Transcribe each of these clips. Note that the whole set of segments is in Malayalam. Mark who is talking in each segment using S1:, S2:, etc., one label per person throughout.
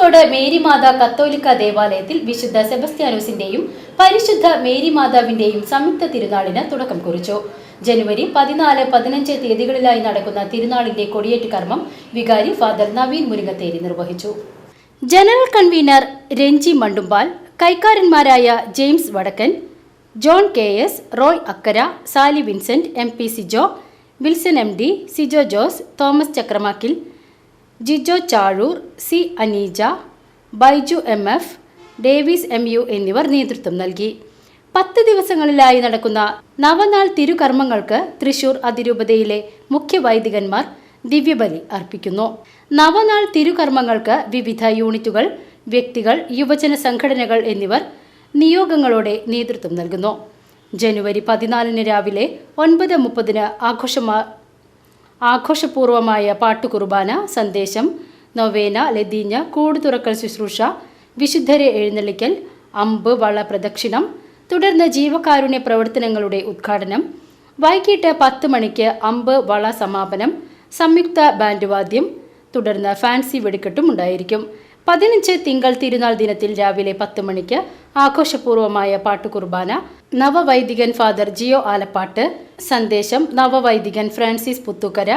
S1: Marathamkode Marymatha കത്തോലിക്ക ദേവാലയത്തിൽ വിശുദ്ധ സെബസ്ത്യാനോസിന്റെയും പരിശുദ്ധ മേരിമാതാവിന്റെയും സംയുക്ത തിരുനാളിന് തുടക്കം കുറിച്ചു. ജനുവരി പതിനാല് പതിനഞ്ച് തീയതികളിലായി നടക്കുന്ന തിരുനാളിന്റെ കൊടിയേറ്റ് കർമ്മം വികാരി ഫാദർ നവീൻ മുരിങ്ങത്തേരി നിർവഹിച്ചു. General convener Ranji Mandumpal കൈക്കാരന്മാരായ James Vadakkan John K S Roy Akkara Sally Vincent M P Sijo Wilson M D Sijo Jose Thomas Chakramakkil Jijo Chazhoor C Aneeja Baiju M F Davis M U എന്നിവർ നേതൃത്വം നൽകി. പത്ത് ദിവസങ്ങളിലായി നടക്കുന്ന നവനാൾ തിരുകർമ്മങ്ങൾക്ക് തൃശൂർ അതിരൂപതയിലെ മുഖ്യ വൈദികന്മാർ ദിവ്യബലി അർപ്പിക്കുന്നു. നവനാൾ തിരുകർമ്മങ്ങൾക്ക് വിവിധ യൂണിറ്റുകൾ വ്യക്തികൾ യുവജന സംഘടനകൾ എന്നിവർ നിയോഗങ്ങളോടെ നേതൃത്വം നൽകുന്നു. ജനുവരി പതിനാലിന് രാവിലെ ഒൻപത് മുപ്പതിന് ആഘോഷമാ ആഘോഷപൂർവമായ പാട്ടുകുർബാന സന്ദേശം നൊവേന ലതീഞ്ഞ കൂട് തുറക്കൽ ശുശ്രൂഷ വിശുദ്ധരെ എഴുന്നള്ളിക്കൽ അമ്പ് വള പ്രദക്ഷിണം തുടർന്ന് ജീവകാരുണ്യ പ്രവർത്തനങ്ങളുടെ ഉദ്ഘാടനം വൈകിട്ട് പത്ത് മണിക്ക് അമ്പ് വള സമാപനം സംയുക്ത ബാൻഡ് വാദ്യം തുടർന്ന് ഫാൻസി വെടിക്കെട്ടും ഉണ്ടായിരിക്കും. പതിനഞ്ച് തിങ്കൾ തിരുനാൾ ദിനത്തിൽ രാവിലെ പത്ത് മണിക്ക് ആഘോഷപൂർവമായ പാട്ടുകുർബാന നവവൈദികൻ ഫാദർ ജിയോ ആലപ്പാട്ട് സന്ദേശം നവവൈദികൻ ഫ്രാൻസിസ് പുത്തുക്കര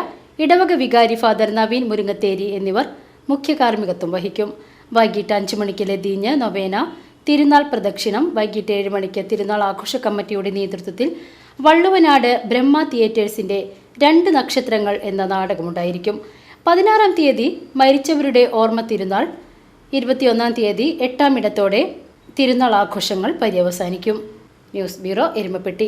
S1: ഇടവക വികാരി ഫാദർ നവീൻ മുരുങ്ങത്തേരി എന്നിവർ മുഖ്യ കാർമ്മികത്വം വഹിക്കും. വൈകിട്ട് അഞ്ചു മണിക്ക് ലതീഞ്ഞ് നൊവേന തിരുനാൾ പ്രദക്ഷിണം വൈകിട്ട് ഏഴ് മണിക്ക് തിരുനാൾ ആഘോഷ കമ്മിറ്റിയുടെ നേതൃത്വത്തിൽ വള്ളുവനാട് ബ്രഹ്മ തിയേറ്റേഴ്സിന്റെ രണ്ട് നക്ഷത്രങ്ങൾ എന്ന നാടകമുണ്ടായിരിക്കും. പതിനാറാം തീയതി മരിച്ചവരുടെ ഓർമ്മ തിരുനാൾ ഇരുപത്തിയൊന്നാം തീയതി എട്ടാം ഇടത്തോടെ തിരുനാൾ ആഘോഷങ്ങൾ പര്യവസാനിക്കും. News bureau Erumapetty.